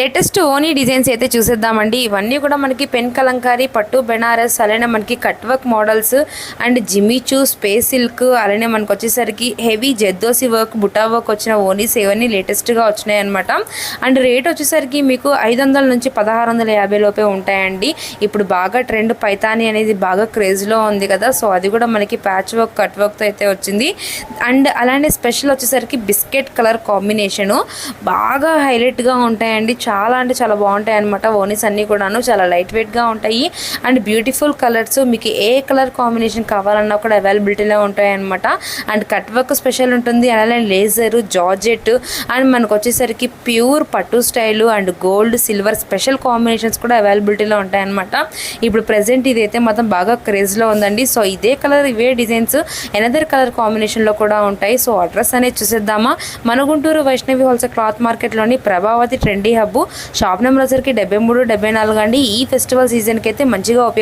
Latest ఓనీ designs అయితే చూసేద్దామండి. ఇవన్నీ కూడా మనకి పెన్ కలంకారీ పట్టు బెనారస్ అలానే మనకి కట్ వర్క్ మోడల్స్ అండ్ జిమిచూ స్పేస్ సిల్క్ అలానే మనకు వచ్చేసరికి హెవీ జెద్దోసి వర్క్ బుటా వర్క్ వచ్చిన ఓనీస్ ఇవన్నీ లేటెస్ట్గా వచ్చినాయి అనమాట అండ్ రేట్ వచ్చేసరికి మీకు ఐదు వందల నుంచి పదహారు వందల యాభై లోపే ఉంటాయండి. ఇప్పుడు బాగా ట్రెండ్ పైతాని అనేది బాగా క్రేజ్లో ఉంది కదా సో అది కూడా మనకి ప్యాచ్ వర్క్ కట్ వర్క్తో అయితే వచ్చింది. అండ్ అలానే స్పెషల్ వచ్చేసరికి బిస్కెట్ కలర్ కాంబినేషను బాగా హైలైట్గా ఉంటాయండి. చాలా అంటే చాలా బాగుంటాయి అనమాట ఓనీస్ అన్నీ కూడాను చాలా లైట్ వెయిట్గా ఉంటాయి. అండ్ బ్యూటిఫుల్ కలర్స్ మీకు ఏ కలర్ కాంబినేషన్ కావాలన్నా కూడా అవైలబిలిటీలో ఉంటాయి అనమాట అండ్ కట్ వర్క్ స్పెషల్ ఉంటుంది. అలానే లేజరు జార్జెట్ అండ్ మనకు వచ్చేసరికి ప్యూర్ పట్టు style and gold silver special combinations కూడా అవైలబిలిటీలో ఉంటాయి అనమాట ఇప్పుడు ప్రజెంట్ ఇదైతే మాత్రం బాగా క్రేజ్లో ఉందండి. సో ఇదే కలర్ ఇవే డిజైన్స్ ఎనదర్ కలర్ కాంబినేషన్లో కూడా ఉంటాయి. సో అడ్రస్ అనేది చూసేద్దామా? మన Guntur Vaishnavi wholesale cloth మార్కెట్లోని Prabhavati trendy hub shop number వచ్చరికి డెబ్బై మూడు డెబ్బై నాలుగు అండి. ఈ ఫెస్టివల్ సీజన్కి అయితే మంచిగా ఉపయోగ